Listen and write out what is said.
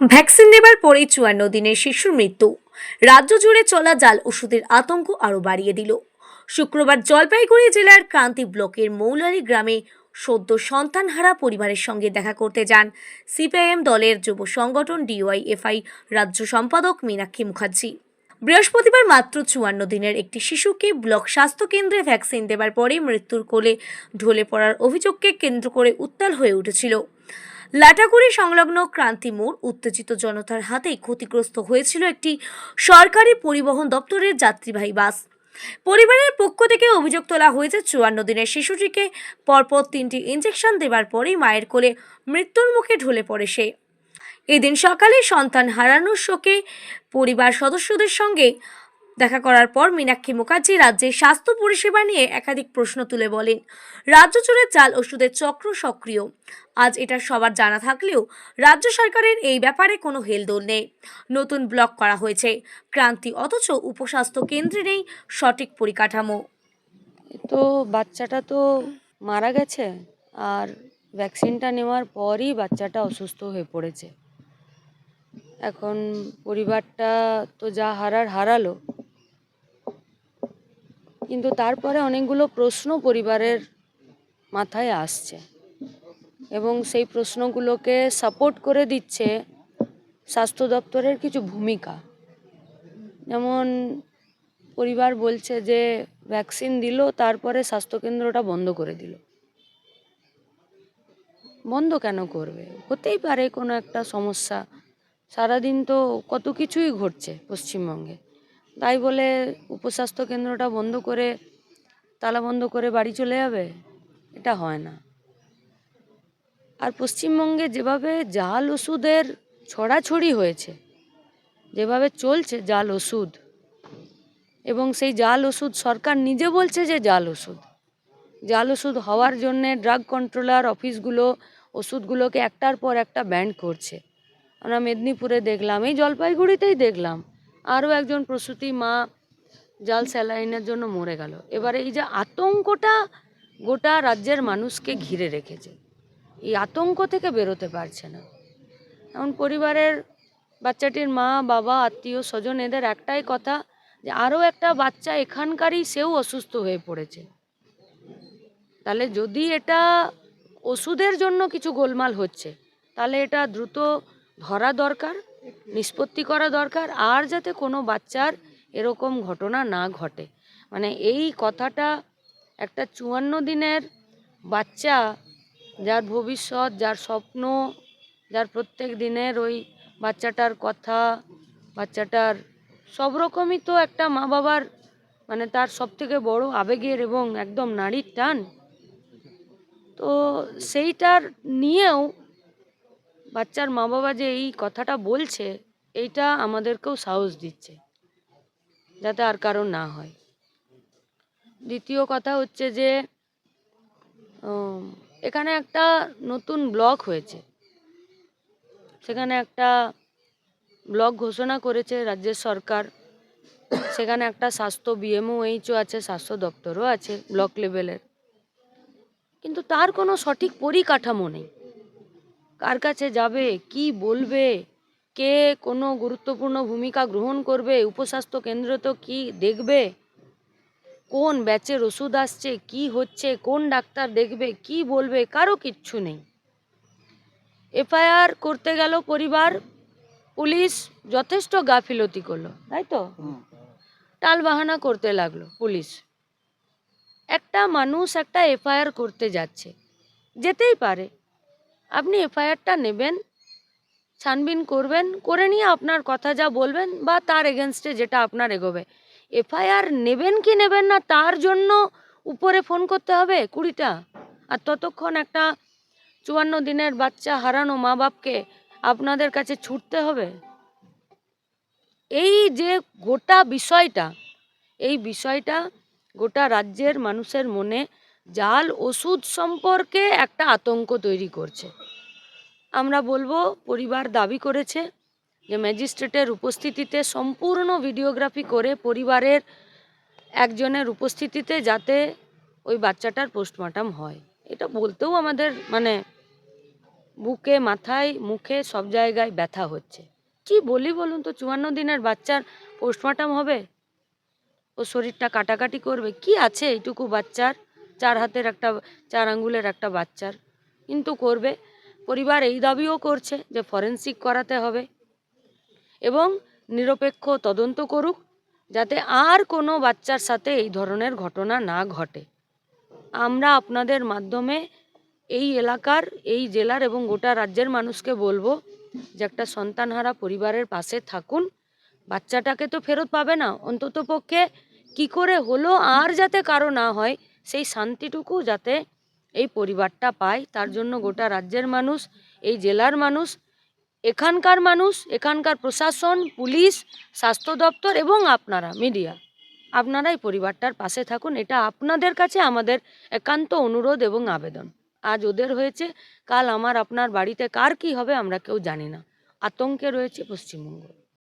Vaccine নেবার পরেই চুয়ান্ন দিনের শিশুর মৃত্যু। রাজ্য জুড়ে চলা জাল ওষুধের আতঙ্ক আরও বাড়িয়ে দিল। শুক্রবার জলপাইগুড়ি জেলার ক্রান্তি ব্লকের মৌলারি গ্রামে সদ্য সন্তানহারা পরিবারের সঙ্গে দেখা করতে যান সিপিআইএম দলের যুব সংগঠন ডিওয়াইএফআই রাজ্য সম্পাদক মীনাক্ষী মুখার্জি। বৃহস্পতিবার মাত্র চুয়ান্ন দিনের একটি শিশুকে ব্লক স্বাস্থ্য কেন্দ্রে ভ্যাকসিন দেবার পরে মৃত্যুর কোলে ঢলে পড়ার অভিযোগকে কেন্দ্র করে উত্তাল হয়ে উঠেছিল। লাটাগুড়ি সংলগ্ন ক্রান্তি মোড় উত্তেজিত জনতার হাতেই ক্ষতিগ্রস্ত হয়েছিল একটি সরকারি পরিবহন দপ্তরের যাত্রীবাহী বাস। পরিবারের পক্ষ থেকে অভিযোগ তোলা হয়েছে, চুয়ান্ন দিনের শিশুটিকে পরপর তিনটি ইঞ্জেকশন দেবার পরেই মায়ের কোলে মৃত্যুর মুখে ঢলে পড়ে সে। এদিন সকালে সন্তান হারানোর শোকে পরিবার সদস্যদের সঙ্গে দেখা করার পর মীনাক্ষী মুখার্জি রাজ্যের স্বাস্থ্য পরিষেবা নিয়ে একাধিক প্রশ্ন তুলে বলেন, রাজ্য জুড়ে চাল ওষুধের চক্র সক্রিয়। আজ এটা সবার জানা থাকলেও রাজ্য সরকারের এই ব্যাপারে কোনো হেলদোল নেই। নতুন ব্লক করা হয়েছে। ক্রান্তি অথচ উপস্বাস্থ্য কেন্দ্রে নেই সঠিক পরিকাঠামো। তো বাচ্চাটা তো মারা গেছে আর ভ্যাকসিনটা নেওয়ার পরই বাচ্চাটা অসুস্থ হয়ে পড়েছে। এখন পরিবারটা তো যা হারার হারালো। কিন্তু তারপরে অনেকগুলো প্রশ্ন পরিবারের মাথায় আসছে। এবং সেই প্রশ্নগুলোকে সাপোর্ট করে দিচ্ছে স্বাস্থ্য দপ্তরের কিছু ভূমিকা। যেমন পরিবার বলছে যে ভ্যাকসিন দিল, তারপরে স্বাস্থ্যকেন্দ্রটা বন্ধ করে দিল। বন্ধ কেন করবে? হতেই পারে কোনো একটা সমস্যা। সারাদিন তো কত কিছুই ঘটছে পশ্চিমবঙ্গে। তাই বলে উপস্বাস্থ্য কেন্দ্রটা বন্ধ করে তালা বন্ধ করে বাড়ি চলে যাবে? এটা হয় না। আর পশ্চিমবঙ্গে যেভাবে জাল ওষুধের ছড়াছড়ি হয়েছে, যেভাবে চলছে জাল ওষুধ, এবং সেই জাল ওষুধ সরকার নিজে বলছে যে জাল ওষুধ জাল ওষুধ হওয়ার জন্যে ড্রাগ কন্ট্রোলার অফিসগুলো ওষুধগুলোকে একটার পর একটা ব্যান্ড করছে। আমরা মেদিনীপুরে দেখলাম, এই জলপাইগুড়িতেই দেখলাম আরও একজন প্রসূতি মা জাল স্যালাইনের জন্য মরে গেল। এবারে এই যে আতঙ্কটা গোটা রাজ্যের মানুষকে ঘিরে রেখেছে। এই আতঙ্ক থেকে বেরোতে পারছে না। এখন পরিবারের বাচ্চাটির মা, বাবা, আত্মীয়, স্বজন এদের একটাই কথা যে আরও একটা বাচ্চা এখানকারই সেও অসুস্থ হয়ে পড়েছে। তাহলে যদি এটা ওষুধের জন্য কিছু গোলমাল হচ্ছে, তাহলে এটা দ্রুত ধরা দরকার। নিষ্পত্তি করা দরকার আর যাতে কোনো বাচ্চার এরকম ঘটনা না ঘটে। মানে এই কথাটা একটা চুয়ান্ন দিনের বাচ্চা যার ভবিষ্যৎ, যার স্বপ্ন, যার প্রত্যেক দিনের ওই বাচ্চাটার কথা, বাচ্চাটার সব রকমই তো একটা মা বাবার মানে তার সব থেকে বড় আবেগের এবং একদম নারীর টান। তো সেইটার নিয়েও বাচ্চার মা বাবা যে এই কথাটা বলছে, এইটা আমাদেরকেও সাহস দিচ্ছে, যাতে আর কারও না হয়। দ্বিতীয় কথা হচ্ছে যে এখানে একটা নতুন ব্লক হয়েছে। সেখানে একটা ব্লক ঘোষণা করেছে রাজ্যের সরকার। সেখানে একটা স্বাস্থ্য বিএমওএইচও আছে, স্বাস্থ্য দপ্তরও আছে ব্লক লেভেলের। কিন্তু তার কোনো সঠিক পরিকাঠামো নেই। কার কাছে যাবে কি বলবে কে কোনো গুরুত্বপূর্ণ ভূমিকা গ্রহণ করবে উপস্বাস্থ্য কেন্দ্র তো কি দেখবে কোন ব্যাচের ওষুধ আসছে কি হচ্ছে কোন ডাক্তার দেখবে কি বলবে কারও কিচ্ছু নেই। এফআইআর করতে গেল পরিবার পুলিশ যথেষ্ট গাফিলতি করল তাই তো? টালবাহানা করতে লাগল পুলিশ। একটা মানুষ একটা এফআইআর করতে যাচ্ছে যেতেই পারে আপনি এফআইআরটা নেবেন, ছানবিন করবেন, করে নিয়ে আপনার কথা যা বলবেন বা তার এগেনস্টে যেটা আপনার এগোবে। এফআইআর নেবেন কি নেবেন না তার জন্য উপরে ফোন করতে হবে কুড়িটা। আর ততক্ষণ একটা চুয়ান্ন দিনের বাচ্চা হারানো মা বাপকে আপনাদের কাছে ছুটতে হবে। এই যে গোটা বিষয়টা, এই বিষয়টা গোটা রাজ্যের মানুষের মনে জাল ওষুধ সম্পর্কে একটা আতঙ্ক তৈরি করছে। আমরা বলব, পরিবার দাবি করেছে যে ম্যাজিস্ট্রেটের উপস্থিতিতে সম্পূর্ণ ভিডিওগ্রাফি করে পরিবারের একজনের উপস্থিতিতে যাতে ওই বাচ্চাটার পোস্টমর্টম হয়। এটা বলতেও আমাদের মানে বুকে, মাথায়, মুখে সব জায়গায় ব্যথা হচ্ছে। কি বলি বলুন তো, চুয়ান্ন দিনের বাচ্চার পোস্টমর্টম হবে? ও শরীরটা কাটাকাটি করবে? কি আছে এইটুকু বাচ্চার? চার হাতের একটা, চার আঙ্গুলের একটা বাচ্চার। কিন্তু করবে। পরিবার এই দাবিও করছে যে ফরেন্সিক করাতে হবে। এবং নিরপেক্ষ তদন্ত করুক, যাতে আর কোনো বাচ্চার সাথে এই ধরনের ঘটনা না ঘটে। আমরা আপনাদের মাধ্যমে এই এলাকার, এই জেলার এবং গোটা রাজ্যের মানুষকে বলব যে একটা সন্তানহারা পরিবারের পাশে থাকুন। বাচ্চাটাকে তো ফেরত পাবে না। অন্তত পক্ষে কি করে হলো আর যাতে কারও না হয়, সেই শান্তিটুকু যাতে এই পরিবারটা পায়। তার জন্য গোটা রাজ্যের মানুষ, এই জেলার মানুষ, এখানকার মানুষ, এখানকার প্রশাসন, পুলিশ, স্বাস্থ্য দপ্তর এবং আপনারা, মিডিয়া, আপনারা এই পরিবারটার পাশে থাকুন। এটা আপনাদের কাছে আমাদের একান্ত অনুরোধ এবং আবেদন। আজ ওদের হয়েছে, কাল আমার, আপনার বাড়িতে কার কি হবে আমরা কেউ জানি না। আতঙ্কে রয়েছে পশ্চিমবঙ্গ।